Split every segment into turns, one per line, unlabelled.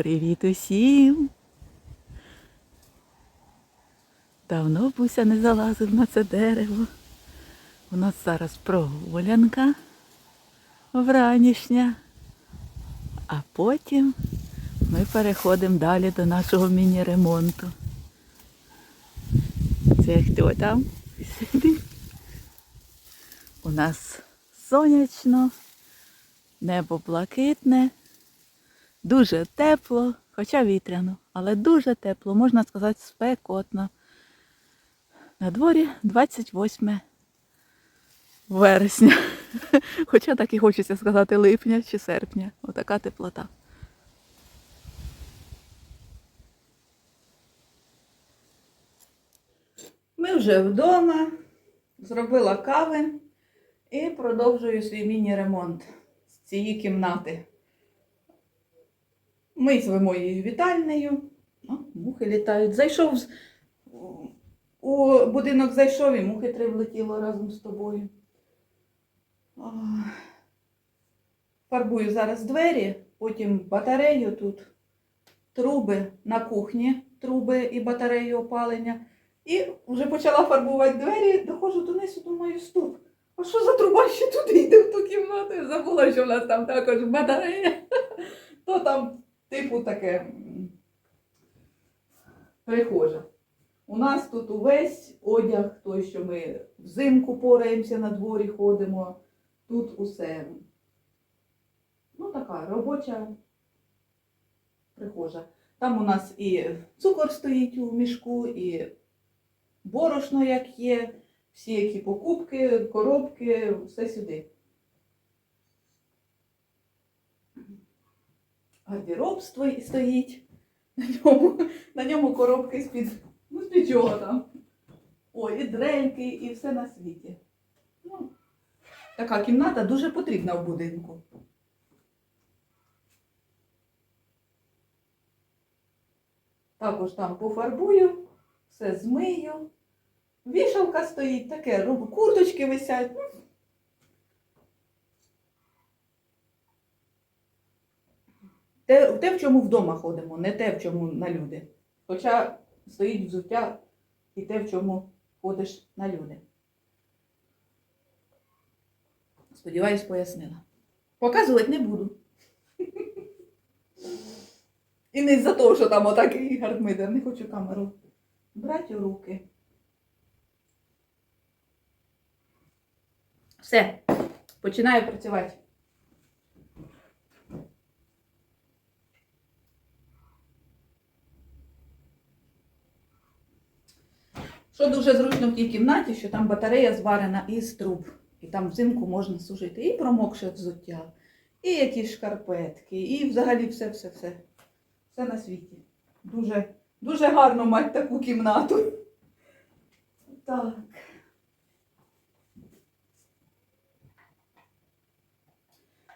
Привіт усім! Давно Буся не залазив на це дерево. У нас зараз прогулянка вранішня, а потім ми переходимо далі до нашого міні-ремонту. Це хто там? У нас сонячно, небо блакитне. Дуже тепло, хоча вітряно, але дуже тепло, можна сказати, спекотно. На дворі 28 вересня. Хоча так і хочеться сказати липня чи серпня. Отака теплота. Ми вже вдома, зробила кави і продовжую свій міні-ремонт з цієї кімнати. Ми звемо її вітальнею. О, мухи літають. Зайшов у будинок зайшов і мухи три влетіло разом з тобою. Ох. Фарбую зараз двері, потім батарею тут, труби на кухні, труби і батарею опалення. І вже почала фарбувати двері, доходжу донизу, думаю, стоп. А що за труба ще туди йде в ту кімнату? Я забула, що в нас там також батарея. То там типу таке прихожа. У нас тут увесь одяг, той, що ми взимку пораємося на дворі, ходимо. Тут усе. Ну, така робоча прихожа. Там у нас і цукор стоїть у мішку, і борошно, як є, всі які покупки, коробки, все сюди. Гардероб сто- стоїть. На ньому, на ньому коробки з-під, ну, з-під чого там. О, і дрельки, і все на світі. Ну, така кімната дуже потрібна в будинку. Також там пофарбую, все змию. Вішалка стоїть, таке, курточки висять. Те, те, в чому вдома ходимо, не те, в чому на люди. Хоча стоїть взуття і те, в чому ходиш на люди. Сподіваюсь, пояснила. Показувати не буду. І не з-за того, що там отакий гардмидер. Не хочу камеру брати у руки. Все, починаю працювати. Що дуже зручно в тій кімнаті, що там батарея зварена із труб. І там взимку можна сушити і промокше взуття, і якісь шкарпетки, і взагалі все-все-все. Все на світі. Дуже, дуже гарно мати таку кімнату. Так.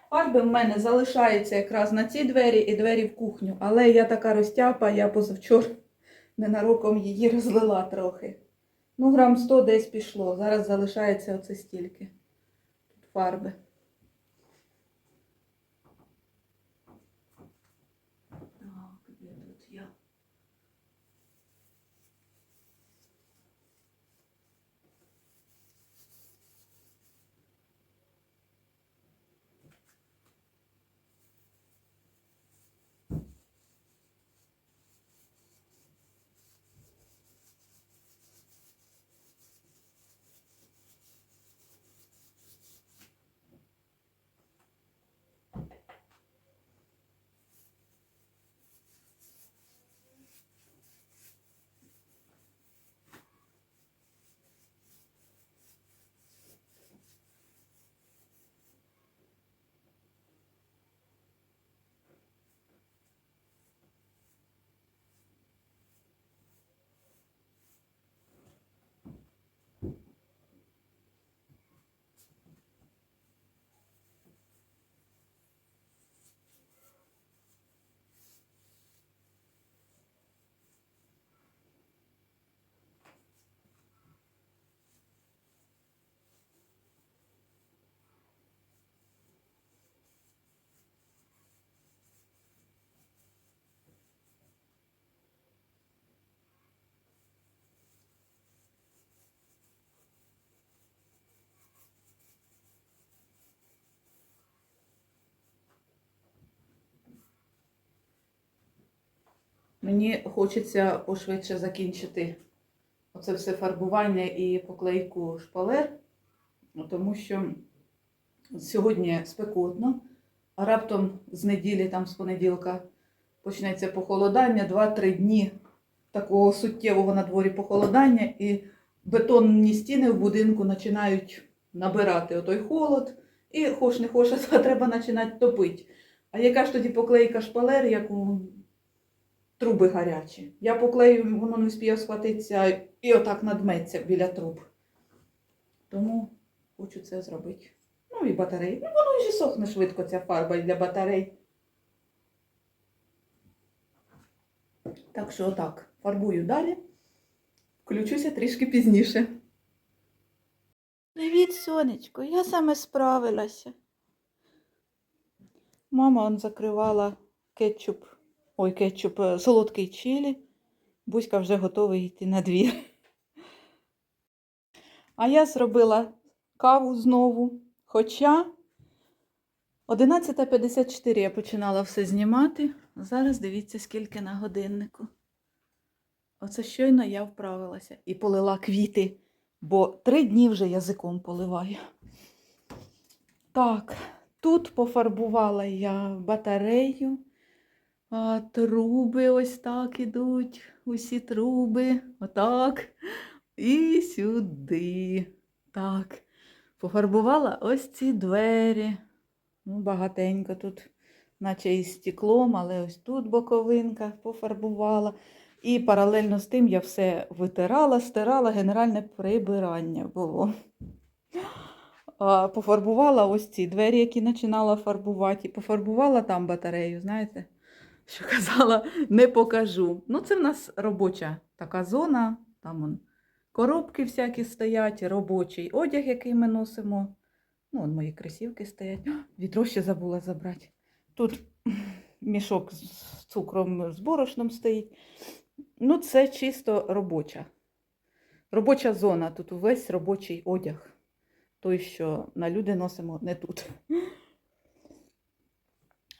Фарби в мене залишаються якраз на ці двері і двері в кухню, але я така розтяпа, я позавчора ненароком її розлила трохи. Ну, грам 100 десь пішло. Зараз залишається оце стільки. Тут фарби. Мені хочеться пошвидше закінчити оце все фарбування і поклейку шпалер, тому що сьогодні спекотно, а раптом з неділі, там з понеділка, почнеться похолодання, 2-3 дні такого суттєвого на дворі похолодання, і бетонні стіни в будинку починають набирати отой холод, і хоч не хоч, а треба починати топити. А яка ж тоді поклейка шпалер, як у труби гарячі? Я поклею, воно не вспіє схватитися і отак надметься біля труб. Тому хочу це зробити. Ну і батареї. Ну, воно і сохне швидко ця фарба для батарей. Так що отак, фарбую далі. Включуся трішки пізніше. Привіт, сонечко, я саме справилася. Мама он закривала кетчуп, ой, кетчуп, е, солодкий чилі. Буська вже готовий йти на двір. А я зробила каву знову. Хоча 11.54 я починала все знімати. Зараз дивіться, скільки на годиннику. Оце щойно я вправилася і полила квіти, бо три дні вже язиком поливаю. Так, тут пофарбувала я батарею. А, труби ось так ідуть. Усі труби. Отак. І сюди. Так. Пофарбувала ось ці двері. Ну, багатенько тут, наче із стеклом, але ось тут боковинка пофарбувала. І паралельно з тим я все витирала, стирала, генеральне прибирання було. А, Пофарбувала ось ці двері, які починала фарбувати. І пофарбувала там батарею, знаєте, що казала, не покажу. Ну, це в нас робоча така зона, там он, коробки всякі стоять, робочий одяг, який ми носимо. Ну, он мої кросівки стоять. Відро ще забула забрати. Тут мішок з цукром, з борошном стоїть. Ну, це чисто робоча. Робоча зона. Тут увесь робочий одяг. Той, що на люди носимо не тут.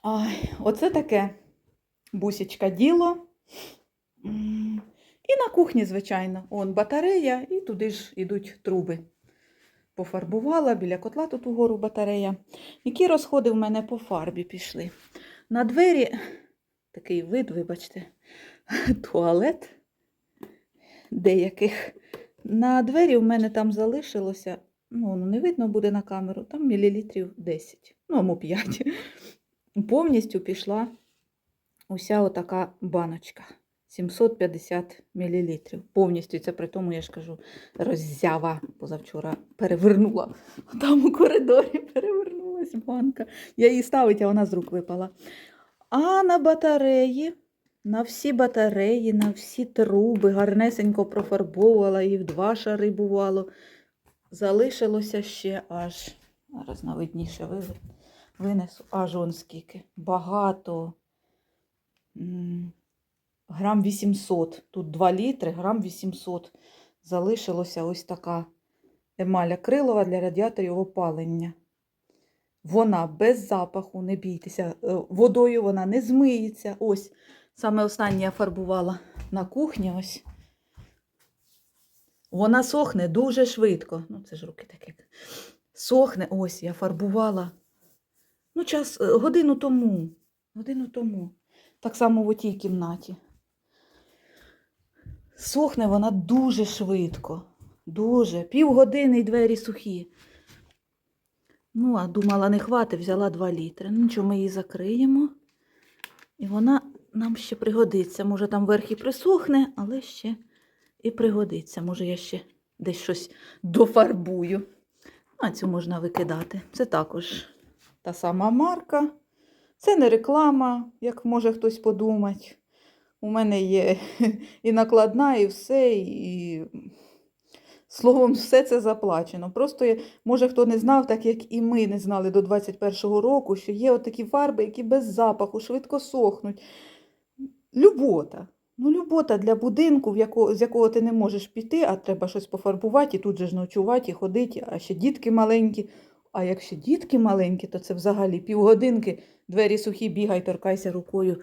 Ай, оце таке бусічка діло. І на кухні, звичайно, он батарея, і туди ж ідуть труби. Пофарбувала біля котла тут угору батарея. Які розходи в мене по фарбі пішли? На двері такий вид, вибачте, туалет деяких. На двері в мене там залишилося, ну, воно не видно буде на камеру, там мілілітрів 10, ну, або 5. Повністю пішла уся отака баночка. 750 мл. Повністю це при тому, я ж кажу, роззява позавчора перевернула. Там у коридорі перевернулась банка. Я її ставить, а вона з рук випала. А на батареї, на всі батареї, на всі труби гарнесенько профарбовувала і в два шари бувало. Залишилося ще аж, зараз навидніше винесу аж он скільки. Багато. Грам 800. Тут 2 літри, грам 800. Залишилося ось така емаль акрилова для радіаторів опалення. Вона без запаху, не бійтеся. е, Водою вона не змиється. Ось саме останнє я фарбувала на кухні. Ось. Вона сохне дуже швидко. Ну, це ж руки такі. Сохне, ось я фарбувала. Ну, час, е, годину тому. Годину тому. Так само в отій кімнаті. Сохне вона дуже швидко. Дуже. Півгодини і двері сухі. Ну, а думала, не хватить, взяла 2 літри. Ну, нічого, ми її закриємо. І вона нам ще пригодиться. Може, там верх і присохне, але ще і пригодиться. Може, я ще десь щось дофарбую. А цю можна викидати. Це також та сама марка. Це не реклама, як може хтось подумати. У мене є і накладна, і все, і словом, все це заплачено. Просто, може, хто не знав, так як і ми не знали до 21-го року, що є отакі фарби, які без запаху, швидко сохнуть. Любота. Ну, любота для будинку, в якого, з якого ти не можеш піти, а треба щось пофарбувати, і тут же ж ночувати, і ходити, а ще дітки маленькі. А якщо дітки маленькі, то це взагалі півгодинки, двері сухі, бігай, торкайся рукою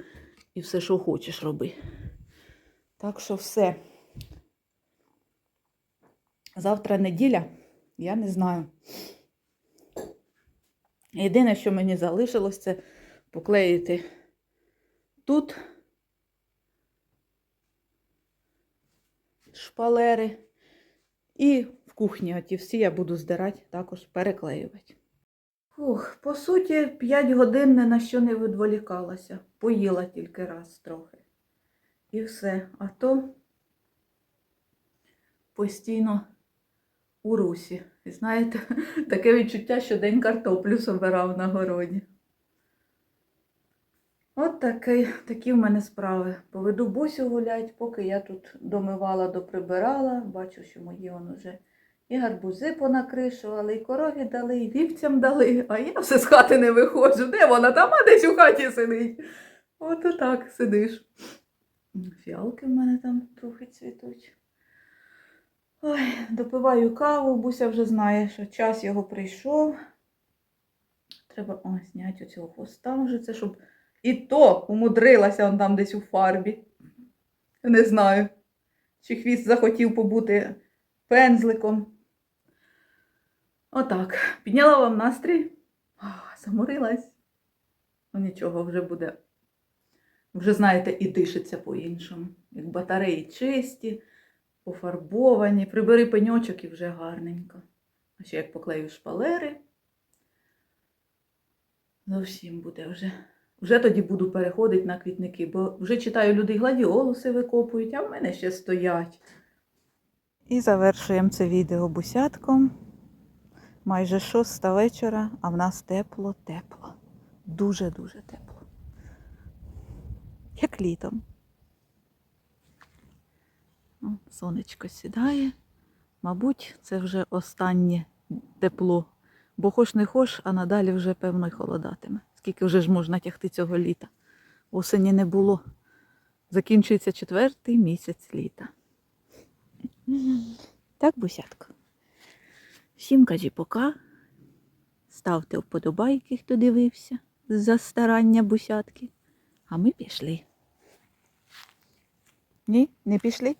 і все, що хочеш, роби. Так що все. Завтра неділя, я не знаю. Єдине, що мені залишилось, це поклеїти тут шпалери. І кухні оті всі я буду здирати, також переклеювати. Фух, по суті, 5 годин ні на що не відволікалася. Поїла тільки раз трохи. І все. А то постійно у русі. І знаєте, таке відчуття, що день картоплю собирав на городі. От такі, такі в мене справи. Поведу бусю гулять, поки я тут домивала, доприбирала. Бачу, що мої он уже і гарбузи понакришували, і корові дали, і вівцям дали, а я все з хати не виходжу. Де вона? Там а десь у хаті сидить. От отак сидиш. Фіалки в мене там трохи цвітуть. Ой, допиваю каву, Буся вже знає, що час його прийшов. Треба о, зняти оцього хвоста вже це, щоб і то умудрилася он там десь у фарбі. Не знаю, чи хвіст захотів побути пензликом. Отак. Підняла вам настрій. А, заморилась. Ну нічого, вже буде. Вже, знаєте, і дишиться по-іншому. Як батареї чисті, пофарбовані. Прибери пеньочок і вже гарненько. А ще як поклею шпалери. Зовсім буде вже. Вже тоді буду переходити на квітники, бо вже читаю, люди гладіолуси викопують, а в мене ще стоять. І завершуємо це відео бусятком. Майже шоста вечора, а в нас тепло-тепло. Дуже-дуже тепло. Як літом. Сонечко сідає. Мабуть, це вже останнє тепло. Бо хоч не хоч, а надалі вже певно й холодатиме. Скільки вже ж можна тягти цього літа. Осені не було. Закінчується четвертий місяць літа. Так, бусятко. Всім кажі пока. Ставте вподобайки, хто дивився за старання бусятки. А ми пішли. Ні, не пішли?